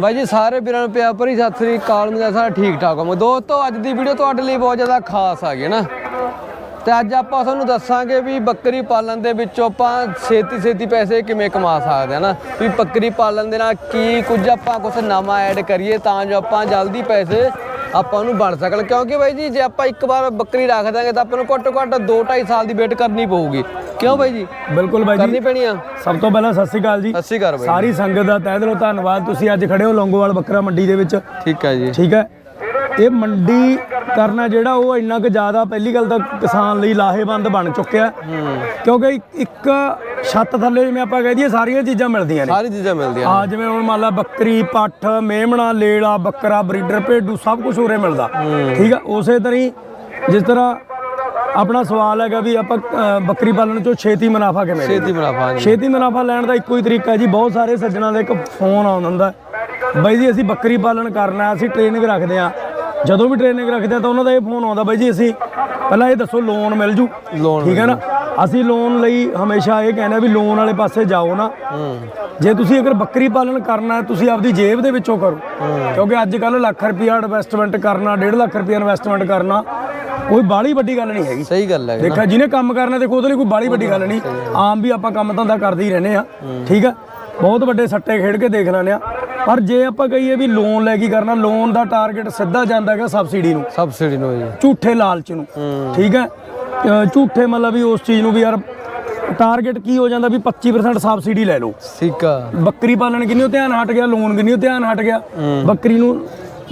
ਬਾਈ ਜੀ, ਸਾਰੇ ਵੀਰਾਂ ਨੂੰ ਪਿਆ ਭਰੀ ਸਤਿ ਸ੍ਰੀ ਅਕਾਲ। ਮੇਰਾ ਸਾਰਾ ਠੀਕ ਠਾਕ ਹਾਂ। ਦੋਸਤੋ, ਅੱਜ ਦੀ ਵੀਡੀਓ ਤੁਹਾਡੇ ਲਈ ਬਹੁਤ ਜ਼ਿਆਦਾ ਖਾਸ ਆ ਗਈ ਨਾ। ਤੇ ਅੱਜ ਆਪਾਂ ਤੁਹਾਨੂੰ ਦੱਸਾਂਗੇ ਵੀ ਬੱਕਰੀ ਪਾਲਣ ਦੇ ਵਿੱਚੋਂ ਆਪਾਂ ਛੇਤੀ ਛੇਤੀ ਪੈਸੇ ਕਿਵੇਂ ਕਮਾ ਸਕਦੇ ਹਾਂ ਨਾ। ਵੀ ਬੱਕਰੀ ਪਾਲਣ ਦੇ ਨਾਲ ਕੀ ਕੁਝ ਆਪਾਂ ਕੁਝ ਨਵਾਂ ਐਡ ਕਰੀਏ ਤਾਂ ਜੋ ਆਪਾਂ ਜਲਦੀ ਪੈਸੇ ਆਪਾਂ ਨੂੰ ਬਣ ਸਕਣ। ਕਿਉਂਕਿ ਬਾਈ ਜੀ ਜੇ ਆਪਾਂ ਇੱਕ ਵਾਰ ਬੱਕਰੀ ਰੱਖ ਦਾਂਗੇ ਤਾਂ ਆਪਾਂ ਨੂੰ ਘੱਟੋ ਘੱਟ 2.5 ਸਾਲ ਦੀ ਵੇਟ ਕਰਨੀ ਪਊਗੀ। ਕਿਉਂ ਬਾਈ ਜੀ? ਬਿਲਕੁਲ ਬਾਈ ਕਰਨੀ ਜੀ ਪੈਣੀ ਆ। ਸਭ ਤੋਂ ਪਹਿਲਾਂ ਸਤਿ ਸ਼੍ਰੀ ਅਕਾਲ ਜੀ। ਸਤਿ ਸ਼੍ਰੀ ਅਕਾਲ ਬਾਈ ਸਾਰੀ ਸੰਗਤ ਦਾ ਤਹਿ ਦਿਲੋਂ ਧੰਨਵਾਦ। ਤੁਸੀਂ ਅੱਜ ਖੜੇ ਹੋ ਲੌਂਗੋਵਾਲ ਬੱਕਰਾ ਮੰਡੀ ਦੇ ਵਿੱਚ। ਠੀਕ ਹੈ ਜੀ। ਠੀਕ ਹੈ। ਇਹ ਮੰਡੀ ਕਰਨਾ ਜਿਹੜਾ ਉਹ ਇੰਨਾ ਕੁ ਜ਼ਿਆਦਾ ਪਹਿਲੀ ਗੱਲ ਤਾਂ ਕਿਸਾਨ ਲਈ ਲਾਹੇਵੰਦ ਬਣ ਚੁੱਕਿਆ। ਕਿਉਂਕਿ ਇੱਕ- ਛੱਤ ਥੱਲੇ ਜਿਵੇਂ ਆਪਾਂ ਕਹਿ ਦਈਏ ਸਾਰੀਆਂ ਚੀਜ਼ਾਂ ਮਿਲਦੀਆਂ ਨੇ। ਸਾਰੀ ਚੀਜ਼ਾਂ ਮਿਲਦੀਆਂ ਆ ਜਿਵੇਂ ਹੁਣ ਮੰਨ ਲਾ ਬੱਕਰੀ ਪੱਠ ਮੇਮਣਾ ਲੇਲਾ ਬੱਕਰਾ ਬਰੀਡਰ ਭੇਡੂ ਸਭ ਕੁਝ ਉਰੇ ਮਿਲਦਾ। ਠੀਕ ਆ? ਉਸੇ ਤਰ੍ਹਾਂ ਹੀ ਜਿਸ ਤਰ੍ਹਾਂ ਆਪਣਾ ਸਵਾਲ ਹੈਗਾ ਵੀ ਆਪਾਂ ਬੱਕਰੀ ਪਾਲਣ ਚੋਂ ਛੇਤੀ ਮੁਨਾਫਾ ਕਿਵੇਂ ਛੇਤੀ ਮੁਨਾਫਾ ਛੇਤੀ ਮੁਨਾਫਾ ਲੈਣ ਦਾ ਇੱਕੋ ਹੀ ਤਰੀਕਾ ਜੀ ਬਹੁਤ ਸਾਰੇ ਸੱਜਣਾ ਦਾ ਇੱਕ ਫੋਨ ਆਉਂਦਾ ਹੁੰਦਾ ਬਾਈ ਜੀ ਅਸੀਂ ਬੱਕਰੀ ਪਾਲਣ ਕਰਨਾ ਅਸੀਂ ਟ੍ਰੇਨਿੰਗ ਰੱਖਦੇ ਆ ਜਦੋਂ ਵੀ ਟ੍ਰੇਨਿੰਗ ਰੱਖਦੇ ਆ ਤਾਂ ਉਹਨਾਂ ਦਾ ਇਹ ਫੋਨ ਆਉਂਦਾ ਬਾਈ ਜੀ ਅਸੀਂ ਪਹਿਲਾਂ ਇਹ ਦੱਸੋ ਲੋਨ ਮਿਲ ਜੂ? ਲੋਨ ਠੀਕ ਹੈ ਨਾ? ਅਸੀਂ ਲੋਨ ਲਈ ਹਮੇਸ਼ਾ ਇਹ ਕਹਿੰਦੇ ਆ ਵੀ ਲੋਨ ਵਾਲੇ ਪਾਸੇ ਜਾਓ ਨਾ। ਜੇ ਤੁਸੀਂ ਅਗਰ ਬੱਕਰੀ ਪਾਲਣ ਕਰਨਾ ਹੈ, ਤੁਸੀਂ ਆਪਦੀ ਜੇਬ ਦੇ ਵਿੱਚੋਂ ਕਰੋ। ਕਿਉਂਕਿ ਅੱਜ ਕੱਲ ਲੱਖ ਰੁਪਿਆ ਇਨਵੈਸਟਮੈਂਟ ਕਰਨਾ 1.5 ਲੱਖ ਰੁਪਿਆ ਇਨਵੈਸਟਮੈਂਟ ਕਰਨਾ ਕੋਈ ਬਾਹਲੀ ਵੱਡੀ ਗੱਲ ਨਹੀਂ ਹੈਗੀ। ਸਹੀ ਗੱਲ ਹੈ। ਦੇਖਿਆ ਜਿਹਨੇ ਕੰਮ ਕਰਨਾ ਦੇਖੋ ਉਹਦੇ ਲਈ ਕੋਈ ਬਾਲੀ ਵੱਡੀ ਗੱਲ ਨਹੀਂ। ਆਮ ਵੀ ਆਪਾਂ ਕੰਮ ਧੰਦਾ ਕਰਦੇ ਹੀ ਰਹਿੰਦੇ ਆ ਠੀਕ ਆ ਬਹੁਤ ਵੱਡੇ ਸੱਟੇ ਖੇਡ ਕੇ ਦੇਖ ਲੈਂਦੇ ਆ ਪਰ ਜੇ ਆਪਾਂ ਕਹੀਏ ਵੀ ਲੋਨ ਲੈ ਕੇ ਕਰਨਾ ਲੋਨ ਦਾ ਟਾਰਗੇਟ ਸਿੱਧਾ ਜਾਂਦਾ ਹੈਗਾ ਸਬਸਿਡੀ ਨੂੰ। ਸਬਸਿਡੀ ਨੂੰ ਜੀ। ਝੂਠੇ ਲਾਲਚ ਨੂੰ। ਠੀਕ ਹੈ? ਝੂਠੇ ਮਤਲਬ ਵੀ ਉਸ ਚੀਜ਼ ਨੂੰ ਵੀ ਯਾਰ ਟਾਰਗੇਟ ਕੀ ਹੋ ਜਾਂਦਾ ਵੀ 25% ਸਬਸਿਡੀ ਲੈ ਲਓ। ਠੀਕ ਆ। ਬੱਕਰੀ ਪਾਲਣ ਕਿੰਨਿਓ ਧਿਆਨ ਹਟ ਗਿਆ ਲੋਨ ਕਿੰਨਿਓ ਧਿਆਨ ਹਟ ਗਿਆ। ਬੱਕਰੀ ਨੂੰ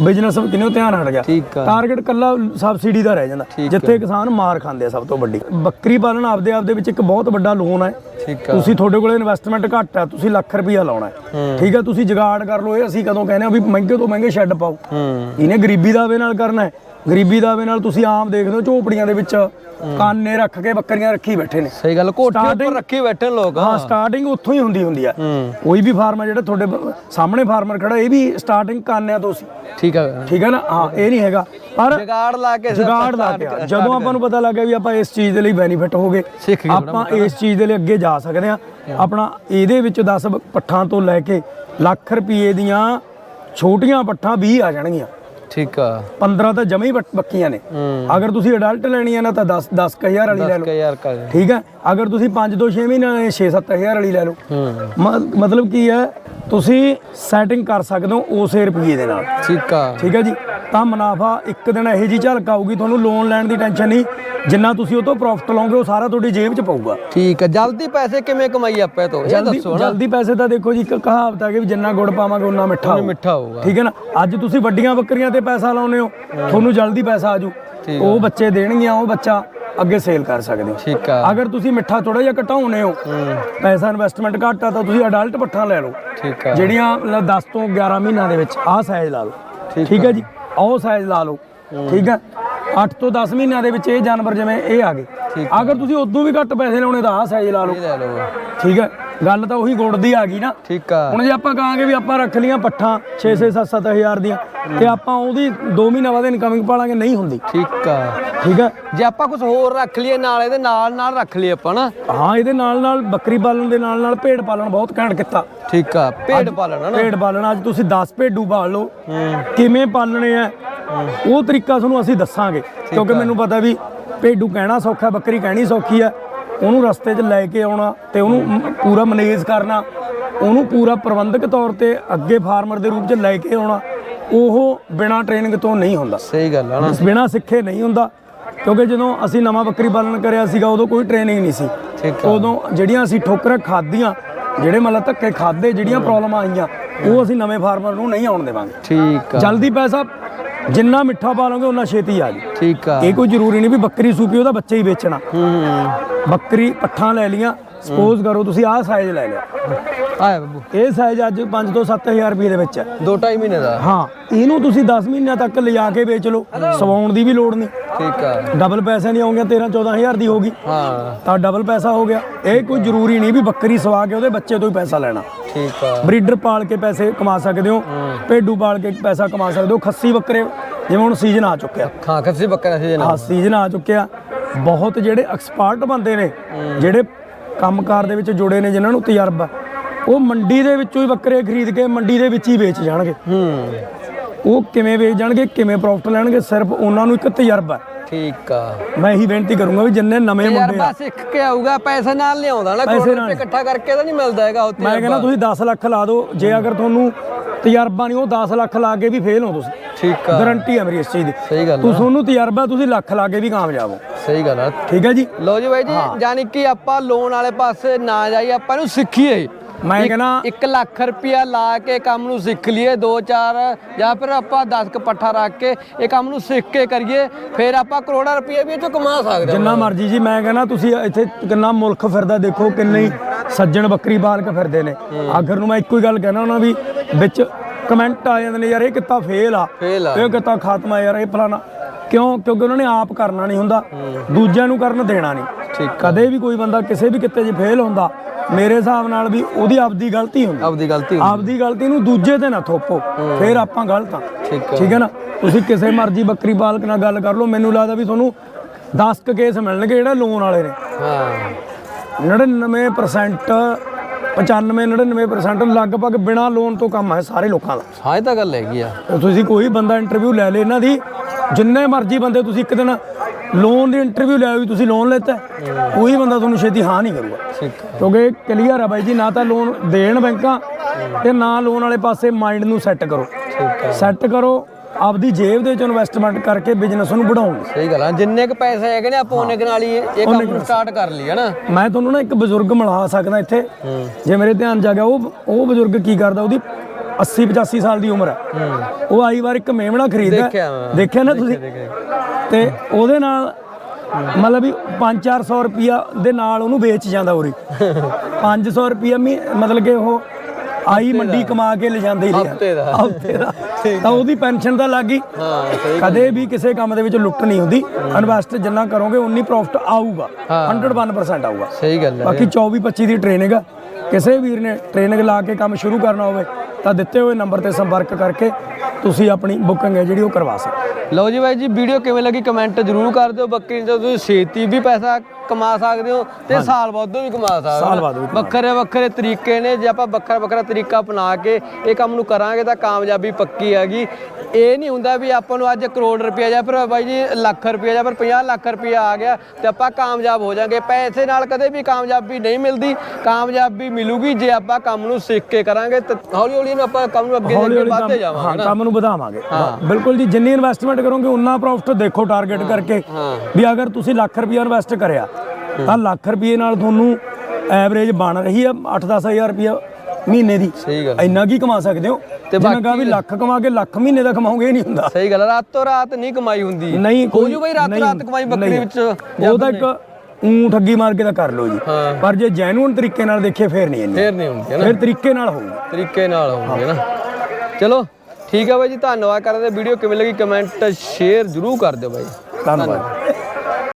ਬਿਜ਼ਨਸ ਕਿੰਨਿਓ ਧਿਆਨ ਹਟ ਗਿਆ। ਠੀਕ ਆ। ਟਾਰਗੇਟ ਕੱਲਾ ਸਬਸਿਡੀ ਦਾ ਰਹਿ ਜਾਂਦਾ। ਜਿੱਥੇ ਕਿਸਾਨ ਮਾਰ ਖਾਂਦੇ ਆ ਸਭ ਤੋਂ ਵੱਡੀ। ਬੱਕਰੀ ਪਾਲਣ ਆਪਦੇ ਆਪ ਦੇ ਵਿੱਚ ਇੱਕ ਬਹੁਤ ਵੱਡਾ ਲੋਨ ਹੈ ਠੀਕ ਆ। ਤੁਸੀਂ ਤੁਹਾਡੇ ਕੋਲੇ ਇਨਵੈਸਟਮੈਂਟ ਘੱਟ ਹੈ ਤੁਸੀਂ ਲੱਖ ਰੁਪਈਆ ਲਾਉਣਾ ਹੈ। ਠੀਕ ਹੈ ਤੁਸੀਂ ਜੁਗਾੜ ਕਰ ਲਓ। ਇਹ ਅਸੀਂ ਕਦੋਂ ਕਹਿੰਦੇ ਆ ਵੀ ਮਹਿੰਗੇ ਤੋਂ ਮਹਿੰਗੇ ਸ਼ੈੱਡ ਪਾਓ। ਹੂੰ। ਇਹਨੇ ਗਰੀਬੀ ਦਾਵੇ ਨਾਲ ਕਰਨਾ ਹੈ। ਗਰੀਬੀ ਦਾਵੇ ਨਾਲ ਤੁਸੀਂ ਆਮ ਦੇਖਦੇ ਹੋ ਝੋਪੜੀਆਂ ਦੇ ਵਿੱਚ ਕਾਨੇ ਰੱਖ ਕੇ ਬੱਕਰੀਆਂ ਰੱਖੀ ਬੈਠੇ ਨੇ। ਸਹੀ ਗੱਲ ਕੋਠੇ ਉੱਪਰ ਰੱਖੇ ਬੈਠੇ ਲੋਕ ਹਾਂ ਸਟਾਰਟਿੰਗ ਉੱਥੋਂ ਹੀ ਹੁੰਦੀ ਹੁੰਦੀ ਆ। ਹੂੰ। ਕੋਈ ਵੀ ਫਾਰਮਰ ਜਿਹੜਾ ਤੁਹਾਡੇ ਸਾਹਮਣੇ ਫਾਰਮਰ ਖੜਾ ਇਹ ਵੀ ਸਟਾਰਟਿੰਗ ਕਾਨਿਆਂ ਤੋਂ ਸੀ। ਠੀਕ ਆ। ਠੀਕ ਹੈ ਨਾ? ਹਾਂ ਇਹ ਨਹੀਂ ਹੈਗਾ। ਪਰ ਜਗਾੜ ਲਾ ਕੇ ਜੁਗਾੜ ਲਾ ਕੇ। ਜਦੋਂ ਆਪਾਂ ਨੂੰ ਪਤਾ ਲੱਗਾ ਵੀ ਆਪਾਂ ਇਸ ਚੀਜ਼ ਦੇ ਲਈ ਬੈਨੀਫਿਟ ਹੋ ਗਏ ਆਪਾਂ ਇਸ ਚੀਜ਼ ਦੇ ਲਈ ਅੱਗੇ ਜਾ ਸਕਦੇ ਆ ਆਪਣਾ ਇਹਦੇ ਵਿੱਚ 10 ਬ- ਪੱਠਾਂ ਤੋਂ ਲੈ ਕੇ ਲੱਖ ਰੁਪਏ ਦੀਆਂ ਛੋਟੀਆਂ ਪੱਠਾਂ 20 ਆ ਜਾਣਗੀਆਂ। ਠੀਕ ਆ। 15 ਤਾਂ ਜਮੇ ਹੀ ਬੱਕ- ਬੱਕੀਆਂ ਨੇ। ਅਗਰ ਤੁਸੀਂ ਅਡਲਟ ਲੈਣੀ ਹੈ ਨਾ ਤਾਂ 10 10000 ਵਾਲੀ ਲੈ ਲਓ। ਕਿ ਯਾਰ ਕਰ ਠੀਕ ਹੈ ਅਗਰ ਤੁਸੀਂ 5 ਤੋਂ 6 ਮਹੀਨੇ 6-7000 ਵਾਲੀ ਲੈ ਲਓ। ਮਤਲਬ ਕੀ ਹੈ ਤੁਸੀਂ ਸੈਟਿੰਗ ਕਰ ਸਕਦੇ ਹੋ ਉਸੇ ਰੁਪਈਏ ਦੇ ਨਾਲ। ਠੀਕ ਆ। ਠੀਕ ਹੈ ਜੀ? ਤਾਂ ਮੁਨਾਫਾ ਇੱਕ ਦਿਨ ਇਹੋ ਜੀ ਝਲਕ ਆਊਗੀ ਤੁਹਾਨੂੰ ਲੋਨ ਲੈਣ ਦੀ ਟੈਨਸ਼ਨ ਨਹੀਂ। ਜਿੰਨਾ ਤੁਸੀਂ ਉਹ ਤੋਂ ਪ੍ਰੋਫਿਟ ਲਓਗੇ ਉਹ ਸਾਰਾ ਤੁਹਾਡੀ ਜੇਬ 'ਚ ਪਊਗਾ। ਠੀਕ ਆ। ਜਲਦੀ ਪੈਸੇ ਕਿਵੇਂ ਕਮਾਈ ਆਪਾਂ ਤੋਂ? ਇਹ ਜਲਦੀ ਦੱਸੋ ਨਾ। ਜਲਦੀ ਪੈਸੇ ਤਾਂ ਦੇਖੋ ਜੀ ਇੱਕ ਕਹਾਵਤ ਹੈ ਕਿ ਵੀ ਜਿੰਨਾ ਗੁੜ ਪਾਵਾਂਗੇ ਉਨਾ ਮਿੱਠਾ ਹੋਊ ਮਿੱਠਾ ਹੋਊਗਾ। ਠੀਕ ਹੈ ਨਾ? ਅੱਜ ਤੁਸੀਂ ਵੱਡੀਆਂ ਬੱਕਰੀਆਂ ਤੇ ਪੈਸਾ ਲਾਉਨੇ ਹੋ ਤੁਹਾਨੂੰ ਜਲਦੀ ਪੈਸਾ ਆਜੂ ਠੀਕ ਉਹ ਬੱਚੇ ਦੇਣਗੀਆਂ ਉਹ ਬੱਚਾ। ਅੱਗੇ ਸੇਲ ਕਰ ਸਕਦੇ ਹੋ। ਠੀਕ ਆ। ਅਗਰ ਤੁਸੀਂ ਮਿੱਠਾ ਥੋੜਾ ਜਿਹਾ ਘਟਾਉਨੇ ਹੋ ਪੈਸਾ ਇਨਵੈਸਟਮੈਂਟ ਘੱਟ ਆ ਤਾਂ ਤੁਸੀਂ ਅਡਲਟ ਪੱਠਾ ਲੈ ਲਓ। ਠੀਕ ਆ। ਜਿਹੜੀਆਂ ਮਤਲਬ 10 ਤੋਂ 11 ਮਹੀਨਿਆਂ ਦੇ ਵਿੱਚ ਆਹ ਸਾਈਜ਼ ਲਾ ਲਓ। ਠੀਕ ਹੈ ਜੀ? ਆਹ ਸਾਈਜ਼ ਲਾ ਲਓ। ਠੀਕ ਹੈ 8 ਤੋਂ 10 ਮਹੀਨਿਆਂ ਦੇ ਵਿੱਚ ਇਹ ਜਾਨਵਰ ਜਿਵੇਂ ਇਹ ਆ ਗਏ। ਅਗਰ ਤੁਸੀਂ ਉਦੋਂ ਵੀ ਘੱਟ ਪੈਸੇ ਲਾਉਣੇ ਤਾਂ ਆਹ ਸਾਈਜ਼ ਲਾ ਲਓ। ਇਹ ਲੈ ਲਓ। ਠੀਕ ਹੈ ਗੱਲ ਤਾਂ ਉਹੀ ਗੁੜ ਦੀ ਆ ਗਈ ਨਾ। ਠੀਕ ਆ। ਹੁਣ ਜੇ ਆਪਾਂ ਕਹਾਂਗੇ ਵੀ ਆਪਾਂ ਰੱਖ ਲੀਆਂ ਪੱਠਾਂ 6 6 7 7 ਹਜ਼ਾਰ ਦੀਆਂ ਤੇ ਆਪਾਂ ਉਹਦੀ 2 ਮਹੀਨਾ ਬਾਅਦ ਇਨਕਮਿੰਗ ਪਾਲਾਂਗੇ ਨਹੀਂ ਹੁੰਦੀ। ਠੀਕ ਆ। ਠੀਕ ਹੈ ਜੇ ਆਪਾਂ ਕੁਝ ਹੋਰ ਰੱਖ ਲਈਏ ਨਾਲ ਇਹਦੇ ਨਾਲ ਨਾਲ ਰੱਖ ਲਈਏ ਆਪਾਂ ਨਾ। ਹਾਂ ਇਹਦੇ ਨਾਲ ਨਾਲ ਬੱਕਰੀ ਪਾਲਣ ਦੇ ਨਾਲ ਨਾਲ ਭੇਡ ਪਾਲਣ ਬਹੁਤ ਘੈਂਟ ਕੀਤਾ। ਠੀਕ ਆ ਭੇਡ ਪਾਲਣਾ ਨਾ। ਭੇਡ ਪਾਲਣ ਅੱਜ ਤੁਸੀਂ 10 ਭੇਡੂ ਪਾਲ ਲਓ। ਕਿਵੇਂ ਪਾਲਣੇ ਆ ਉਹ ਤਰੀਕਾ ਤੁਹਾਨੂੰ ਅਸੀਂ ਦੱਸਾਂਗੇ। ਕਿਉਂਕਿ ਮੈਨੂੰ ਪਤਾ ਵੀ ਭੇਡੂ ਕਹਿਣਾ ਸੌਖਾ ਬੱਕਰੀ ਕਹਿਣੀ ਸੌਖੀ ਆ। ਉਹਨੂੰ ਰਸਤੇ 'ਚ ਲੈ ਕੇ ਆਉਣਾ ਤੇ ਉਹਨੂੰ ਪੂਰਾ ਮੈਨੇਜ ਕਰਨਾ ਉਹਨੂੰ ਪੂਰਾ ਪ੍ਰਬੰਧਕ ਤੌਰ ਤੇ ਅੱਗੇ ਫਾਰਮਰ ਦੇ ਰੂਪ 'ਚ ਲੈ ਕੇ ਆਉਣਾ ਉਹ ਬਿਨਾ ਟ੍ਰੇਨਿੰਗ ਤੋਂ ਨਹੀਂ ਹੁੰਦਾ। ਸਹੀ ਗੱਲ ਆ ਨਾ। ਬਿਨਾ ਸਿੱਖੇ ਨਹੀਂ ਹੁੰਦਾ ਕਿਉਂਕਿ ਜਦੋਂ ਅਸੀਂ ਨਵਾਂ ਬੱਕਰੀ ਪਾਲਣ ਕਰਿਆ ਸੀਗਾ ਉਦੋਂ ਕੋਈ ਟ੍ਰੇਨਿੰਗ ਨਹੀਂ ਸੀ। ਉਦੋਂ ਜਿਹੜੀਆਂ ਅਸੀਂ ਠੋਕਰਾਂ ਖਾਧੀਆਂ ਜਿਹੜੇ ਮਤਲਬ ਧੱਕੇ ਖਾਦੇ ਜਿਹੜੀਆਂ ਪ੍ਰੋਬਲਮ ਆਈਆਂ ਉਹ ਅਸੀਂ ਨਵੇਂ ਫਾਰਮਰ ਨੂੰ ਨਹੀਂ ਆਉਣ ਦੇਵਾਂਗੇ। ਠੀਕ ਆ। ਜਲਦੀ ਪੈਸਾ ਜਿੰਨਾ ਮਿੱਠਾ ਪਾ ਲਓਗੇ ਉਨਾ ਛੇਤੀ ਆ ਜੀ ਠੀਕ ਆ। ਇਹ ਕੋਈ ਜ਼ਰੂਰੀ ਨਹੀਂ ਵੀ ਬੱਕਰੀ ਸੂਪੀ ਉਹਦਾ ਬੱਚਾ ਹੀ ਵੇਚਣਾ। ਹੂੰ ਬੱਕਰੀ ਪੱਠਾਂ ਲੈ ਲੀਆਂ ਸਪੋਜ਼ ਕਰੋ ਤੁਸੀਂ ਆਹ ਸਾਈਜ਼ ਲੈ ਲਿਆ। ਆਏ ਬੱਬੂ। ਇਹ ਸਾਈਜ਼ ਅੱਜ 5 ਤੋਂ 7000 ਰੁਪਏ ਦੇ ਵਿੱਚ ਹੈ। ਦੋ ਢਾਈ ਮਹੀਨੇ ਦਾ। ਹਾਂ ਇਹਨੂੰ ਤੁਸੀਂ 10 ਮਹੀਨਿਆਂ ਤੱਕ ਲਿਜਾ ਕੇ ਵੇਚ ਲਓ। ਸਵਾਉਣ ਦੀ ਵੀ ਲੋੜ ਨਹੀਂ। ਠੀਕ ਆ। ਡਬਲ ਪੈਸੇ ਨਹੀਂ ਆਉਂਗੇ 13 14000 ਦੀ ਹੋਗੀ ਹਾਂ। ਤਾਂ ਡਬਲ ਪੈਸਾ ਹੋ ਗਿਆ। ਇਹ ਕੋਈ ਜ਼ਰੂਰੀ ਨਹੀਂ ਵੀ ਬੱਕਰੀ ਸਵਾ ਕੇ ਉਹਦੇ ਬੱਚੇ ਤੋਂ ਹੀ ਪੈਸਾ ਲੈਣਾ। ਠੀਕ ਆ। ਬਰੀਡਰ ਪਾਲ ਕੇ ਪੈਸੇ ਕਮਾ ਸਕਦੇ ਹੋ। ਭੇਡੂ ਪਾਲ ਕੇ ਪੈਸਾ ਕਮਾ ਸਕਦੇ ਹੋ। ਖੱਸੀ ਬੱਕਰੇ ਜਿਵੇਂ ਹੁਣ ਸੀਜ਼ਨ ਆ ਚੁੱਕਿਆ। ਹਾਂ ਖੱਸੀ ਬੱਕਰਾ ਸੀ ਜਨਾ ਹਾਂ ਸੀਜ਼ਨ ਆ ਚੁੱਕਿਆ। ਬਹੁਤ ਜਿਹੜੇ ਐਕਸਪਰਟ ਬੰਦੇ ਨੇ ਜਿਹੜੇ ਕੰਮਕਾਰ ਦੇ ਵਿੱਚ ਜੁੜੇ ਨੇ ਜਿਨ੍ਹਾਂ ਨੂੰ ਤਜਰਬਾ। ਉਹ ਮੰਡੀ ਦੇ ਵਿੱਚੋਂ ਹੀ ਬੱਕਰੇ ਖਰੀਦ ਕੇ ਮੰਡੀ ਦੇ ਵਿੱਚ ਹੀ ਵੇਚ ਜਾਣਗੇ। ਹੂੰ। ਉਹ ਕਿਵੇਂ ਵੇਚ ਜਾਣਗੇ ਕਿਵੇਂ ਪ੍ਰੋਫਿਟ ਲੈਣਗੇ ਸਿਰਫ ਉਹਨਾਂ ਨੂੰ ਇੱਕ ਤਜਰਬਾ। ਠੀਕ ਆ। ਮੈਂ ਇਹੀ ਬੇਨਤੀ ਕਰੂੰਗਾ ਵੀ ਜਿੰਨੇ ਨਵੇਂ ਮੁੰਡੇ ਤਜਰਬਾ ਆ ਸਿੱਖ ਕੇ ਆਊਗਾ ਪੈਸੇ ਨਾਲ ਲਿਆਉਂਦਾ ਨਾ ਕਰੋੜ। ਰੁਪਏ ਇਕੱਠਾ ਕਰਕੇ ਤਾਂ ਨਹੀਂ ਮਿਲਦਾ ਹੈਗਾ ਉੱਥੇ ਮੈਂ ਕਹਿੰਦਾ ਤੁਸੀਂ 10 ਲੱਖ ਲਾ ਦਿਓ ਜੇ ਅਗਰ ਤੁਹਾਨੂੰ ਤਜਰਬਾ ਨਹੀਂ ਉਹ 10 ਲੱਖ ਲਾ ਕੇ ਵੀ ਫੇਲ ਹੋ ਤੁਸੀਂ। ਠੀਕ ਆ। ਗਾਰੰਟੀ ਹੈ ਮੇਰੀ ਇਸ ਚੀਜ਼ ਦੀ। ਸਹੀ ਗੱਲ ਤੁਸੀਂ ਉਹਨੂੰ ਤਜਰਬਾ ਤੁਸੀਂ ਲੱਖ ਲਾ ਕੇ ਵੀ ਕਾਮਯਾਬ ਹੋ। ਸਹੀ ਗੱਲ ਆ। ਠੀਕ ਹੈ ਜੀ। ਲੋ ਜੀ ਬਾਈ ਜੀ ਯਾਨੀ ਕਿ ਆਪਾਂ ਲੋਨ ਵਾਲੇ ਪਾਸੇ ਨਾ ਜਾਈਏ ਆਪਾਂ ਨੂੰ ਸਿੱਖੀਏ। ਮੈਂ ਕਹਿੰਦਾ 1 ਲੱਖ ਰੁਪਇਆ ਲਾ ਕੇ ਕੰਮ ਨੂੰ ਸਿੱਖ ਲਈਏ 2-4 ਜਾਂ ਫਿਰ ਆਪਾਂ 10 ਕ ਪੱਠਾ ਰੱਖ ਕੇ ਇਹ ਕੰਮ ਨੂੰ ਸਿੱਖ ਕੇ ਕਰੀਏ ਫਿਰ ਆਪਾਂ ਕਰੋੜਾਂ ਰੁਪਏ ਵੀ ਇਹ ਚੋਂ ਕਮਾ ਸਕਦੇ ਜਿੰਨਾ ਮਰਜ਼ੀ ਜੀ ਮੈਂ ਕਹਿੰਦਾ ਤੁਸੀਂ ਇੱਥੇ ਕਿੰਨਾ ਮੁਲਕ ਫਿਰਦਾ ਦੇਖੋ ਕਿੰਨੇ ਸੱਜਣ ਬੱਕਰੀ ਬਾਲਕ ਫਿਰਦੇ ਨੇ। ਆਖਰ ਨੂੰ ਮੈਂ ਇੱਕੋ ਹੀ ਗੱਲ ਕਹਿਣਾ ਉਹਨਾਂ ਵੀ ਵਿੱਚ ਕਮੈਂਟ ਆ ਜਾਂਦੇ ਨੇ ਯਾਰ ਇਹ ਕਿੱਤਾ ਫੇਲ ਆ। ਫੇਲ ਆ। ਇਹ ਕਿੱਤਾ ਖਾਤਮਾ ਯਾਰ ਇਹ ਫਲਾਣਾ। ਕਿਉਂ? ਕਿਉਂਕਿ ਉਹਨਾਂ ਨੇ ਆਪ ਕਰਨਾ ਨਹੀਂ ਹੁੰਦਾ। ਦੂਜਿਆਂ ਨੂੰ ਕਰਨ ਦੇਣਾ ਨਹੀਂ। ਠੀਕ ਕਦੇ ਵੀ ਕੋਈ ਬੰਦਾ ਕਿਸੇ ਵੀ ਕਿੱਤੇ 'ਚ ਫੇਲ ਹੁੰਦਾ ਮੇਰੇ ਹਿਸਾਬ ਨਾਲ ਵੀ ਉਹਦੀ ਆਪਦੀ ਗਲਤੀ ਹੁੰਦੀ। ਆਪਦੀ ਗਲਤੀ ਹੁੰਦੀ। ਆਪਦੀ ਗਲਤੀ ਨੂੰ ਦੂਜੇ ਤੇ ਨਾ ਥੋਪੋ। ਫਿਰ ਆਪਾਂ ਗਲਤ ਆ। ਠੀਕ ਆ। ਠੀਕ ਹੈ ਨਾ? ਤੁਸੀਂ ਕਿਸੇ ਮਰਜ਼ੀ ਬੱਕਰੀ ਪਾਲਕ ਨਾਲ ਗੱਲ ਕਰ ਲਓ ਮੈਨੂੰ ਲੱਗਦਾ ਵੀ ਤੁਹਾਨੂੰ 10 ਕੁ ਕੇਸ ਮਿਲਣਗੇ ਜਿਹੜਾ ਲੋਨ ਵਾਲੇ ਨੇ। ਹਾਂ। 99% 95 99% ਲਗਭਗ ਬਿਨਾ ਲੋਨ ਤੋਂ ਕੰਮ ਹੈ ਸਾਰੇ ਲੋਕਾਂ ਦਾ। ਹਾਂ ਇਹ ਤਾਂ ਗੱਲ ਹੈਗੀ ਆ। ਤੁਸੀਂ ਕੋਈ ਬੰਦਾ ਇੰਟਰਵਿਊ ਲੈ ਲੈ ਇਹਨਾਂ ਦੀ ਜਿੰਨੇ ਮਰਜ਼ੀ ਬੰਦੇ ਤੁਸੀਂ ਇੱਕ ਦਿਨ ਲੋਨ ਦੀ ਇੰਟਰਵਿਊ ਲੈ ਵੀ ਤੁਸੀਂ ਲੋਨ ਲੈਤਾ ਹੈ, ਕੋਈ ਬੰਦਾ ਤੁਹਾਨੂੰ ਛੇਤੀ ਹਾਂ ਨਹੀਂ ਕਰੂਗਾ। ਕਿਉਂਕਿ ਕਲੀਅਰ ਆ ਬਾਈ ਜੀ ਨਾ ਤਾਂ ਲੋਨ ਦੇਣ ਬੈਂਕਾਂ ਤੇ ਨਾ ਲੋਨ ਵਾਲੇ ਪਾਸੇ ਮਾਈਂਡ ਨੂੰ ਸੈੱਟ ਕਰੋ। ਸੈੱਟ ਕਰੋ ਆਪਦੀ ਜੇਬ ਦੇ ਵਿੱਚ ਇਨਵੈਸਟਮੈਂਟ ਕਰਕੇ ਬਿਜ਼ਨਸ ਨੂੰ ਵਧਾਓ ਸਹੀ ਗੱਲ ਆ ਜਿੰਨੇ ਕ ਪੈਸੇ ਹੈਗੇ ਨੇ ਆਪਾਂ ਉਹਨੇ ਕੁ ਨਾਲ ਹੀ ਇਹ ਕੰਮ ਨੂੰ ਸਟਾਰਟ ਕਰ ਲਈ ਹੈ ਨਾ? ਮੈਂ ਤੁਹਾਨੂੰ ਨਾ ਇੱਕ ਬਜ਼ੁਰਗ ਮਿਲਾ ਸਕਦਾ ਇੱਥੇ। ਜੇ ਮੇਰੇ ਧਿਆਨ ਆ ਗਿਆ ਉਹ ਉਹ ਬਜ਼ੁਰਗ ਕੀ ਕਰਦਾ ਉਹਦੀ 80 85 ਸਾਲ ਦੀ ਉਮਰ ਹੈ। ਉਹ ਆਈ ਵਾਰ ਇੱਕ ਮੇਮਣਾ ਖਰੀਦਦਾ ਦੇਖਿਆ ਨਾ ਤੁਸੀਂ? ਤੇ ਉਹਦੇ ਨਾਲ ਮਤਲਬ ਵੀ 5-400 ਰੁਪਿਆ ਦੇ ਨਾਲ ਉਹਨੂੰ ਵੇਚ ਜਾਂਦਾ ਉਰੀ। 500 ਰੁਪਿਆ ਮਤਲਬ ਕਿ ਉਹ ਆਈ ਮੰਡੀ ਕਮਾ ਕੇ ਲਿਜਾਂਦੇ ਹੀ ਹਫ਼ਤੇ ਦਾ। ਹਫ਼ਤੇ ਦਾ। ਤਾਂ ਉਹਦੀ ਪੈਨਸ਼ਨ ਤਾਂ ਲੱਗ ਗਈ। ਹਾਂ ਕਦੇ ਵੀ ਕਿਸੇ ਕੰਮ ਦੇ ਵਿੱਚ ਲੁੱਟ ਨਹੀਂ ਹੁੰਦੀ। ਇਨਵੈਸਟ ਜਿੰਨਾ ਕਰੋਗੇ ਉਨੀ ਪ੍ਰੋਫਿਟ ਆਊਗਾ। ਹਾਂ। 101% ਆਊਗਾ। ਸਹੀ ਗੱਲ ਹੈ। ਬਾਕੀ 24 25 ਦੀ ਟ੍ਰੇਨਿੰਗ ਆ। ਕਿਸੇ ਵੀਰ ਨੇ ਟ੍ਰੇਨਿੰਗ ਲਾ ਕੇ ਕੰਮ ਸ਼ੁਰੂ ਕਰਨਾ ਹੋਵੇ ਤਾਂ ਦਿੱਤੇ ਹੋਏ ਨੰਬਰ ਤੇ ਸੰਪਰਕ ਕਰਕੇ ਤੁਸੀਂ ਆਪਣੀ ਬੁਕਿੰਗ ਹੈ ਜਿਹੜੀ ਉਹ ਕਰਵਾ ਸਕਦੇ ਲਓ ਜੀ ਬਾਈ ਜੀ, ਵੀਡੀਓ ਕਿਵੇਂ ਲੱਗੀ ਕਮੈਂਟ ਜ਼ਰੂਰ ਕਰ ਦਿਓ। ਬੱਕਰੀ ਜਦੋਂ ਤੁਸੀਂ ਛੇਤੀ ਵੀ ਪੈਸਾ ਕਮਾ ਸਕਦੇ ਹੋ ਤੇ ਸਾਲ ਬਾਅਦੋਂ ਵੀ ਕਮਾ ਸਕਦੇ ਹੋ। ਸਾਲ ਬਾਅਦ ਵੀ ਕਮਾ ਵੱਖਰੇ ਵੱਖਰੇ ਤਰੀਕੇ ਨੇ ਜੇ ਆਪਾਂ ਵੱਖਰਾ ਵੱਖਰਾ ਤਰੀਕਾ ਅਪਣਾ ਕੇ ਇਹ ਕੰਮ ਨੂੰ ਕਰਾਂਗੇ ਤਾਂ ਕਾਮਯਾਬੀ ਪੱਕੀ ਹੈਗੀ। ਇਹ ਨਹੀਂ ਹੁੰਦਾ ਵੀ ਆਪਾਂ ਨੂੰ ਅੱਜ ਕਰੋੜ ਰੁਪਇਆ ਜਾਂ ਫਿਰ ਬਾਈ ਜੀ ਲੱਖ ਰੁਪਇਆ ਜਾਂ ਫਿਰ 50 ਲੱਖ ਰੁਪਇਆ ਆ ਗਿਆ ਤੇ ਆਪਾਂ ਕਾਮਯਾਬ ਹੋ ਜਾਾਂਗੇ। ਪੈਸੇ ਨਾਲ ਕਦੇ ਵੀ ਕਾਮਯਾਬੀ ਨਹੀਂ ਮਿਲਦੀ। ਕਾਮਯਾਬੀ ਮਿਲੂਗੀ ਜੇ ਆਪਾਂ ਕੰਮ ਨੂੰ ਸਿੱਖ ਕੇ ਕਰਾਂਗੇ ਤੇ ਹੌਲੀ ਹੌਲੀ ਨੂੰ ਆਪਾਂ ਕੰਮ ਨੂੰ ਅੱਗੇ ਹੌਲੀ ਅੱਗੇ ਹੌਲੀ ਵਧਦੇ ਕੰਮ- ਜਾਵਾਂਗੇ ਹਾਂ ਨਾ। ਕੰਮ ਨੂੰ ਵਧਾਵਾਂਗੇ। ਬਿਲਕੁਲ ਜੀ ਜਿੰਨੀ ਇਨਵੈਸਟਮੈਂਟ ਕਰੋਗੇ ਉਨਾ ਪ੍ਰੋਫਿਟ ਦੇਖੋ ਟਾਰਗੇਟ ਕਰਕੇ। ਵੀ ਅਗਰ ਤੁਸੀਂ ਲੱਖ ਰੁਪਇਆ ਇਨਵੈਸਟ ਕਰਿਆ ਤਾਂ ਲੱਖ ਰੁਪਏ ਨਾਲ ਤੁਹਾਨੂੰ ਐਵਰੇਜ ਬਣ ਰਹੀ ਆ 8-10000 ਰੁਪਇਆ ਮਹੀਨੇ ਦੀ। ਸਹੀ ਗੱਲ ਇੰਨਾ ਕੀ ਕਮਾ ਸਕਦੇ ਹੋ? ਤੇ ਜਿਵੇਂ ਕਹਾ ਵੀ ਲੱਖ ਕਮਾ ਕੇ ਲੱਖ ਮਹੀਨੇ ਦਾ ਕਮਾਓਗੇ ਇਹ ਨਹੀਂ ਹੁੰਦਾ। ਸਹੀ ਗੱਲ ਰਾਤੋਂ ਰਾਤ ਨਹੀਂ ਕਮਾਈ ਹੁੰਦੀ। ਨਹੀਂ ਜੂ ਬਈ ਰਾਤੋਂ ਰਾਤ ਕਮਾਈ ਬੱਕਰੀ। ਵਿੱਚ ਉਹ ਤਾਂ ਇੱਕ ਊਂ ਠੱਗੀ ਮਾਰ ਕੇ ਤਾਂ ਕਰ ਲਓ ਜੀ। ਪਰ ਜੇ ਜੈਨੂਨ ਤਰੀਕੇ ਨਾਲ ਦੇਖੀਏ ਫੇਰ ਨਹੀਂ ਇੰਨੀ। ਫੇਰ ਨਹੀਂ ਹੁੰਦੀ ਹੈ ਨਾ। ਫਿਰ ਤਰੀਕੇ ਨਾਲ ਹੋਊਗਾ ਤਰੀਕੇ ਨਾਲ ਹੋਊਗੀ ਨਾ। ਚਲੋ ਠੀਕ ਹੈ ਬਾਈ ਜੀ ਧੰਨਵਾਦ ਕਰਦੇ ਵੀਡੀਓ ਕਿਵੇਂ ਲੱਗੀ ਕਮੈਂਟ ਸ਼ੇਅਰ ਜ਼ਰੂਰ ਕਰ ਦਿਓ ਬਾਈ। ਧੰਨਵਾਦ।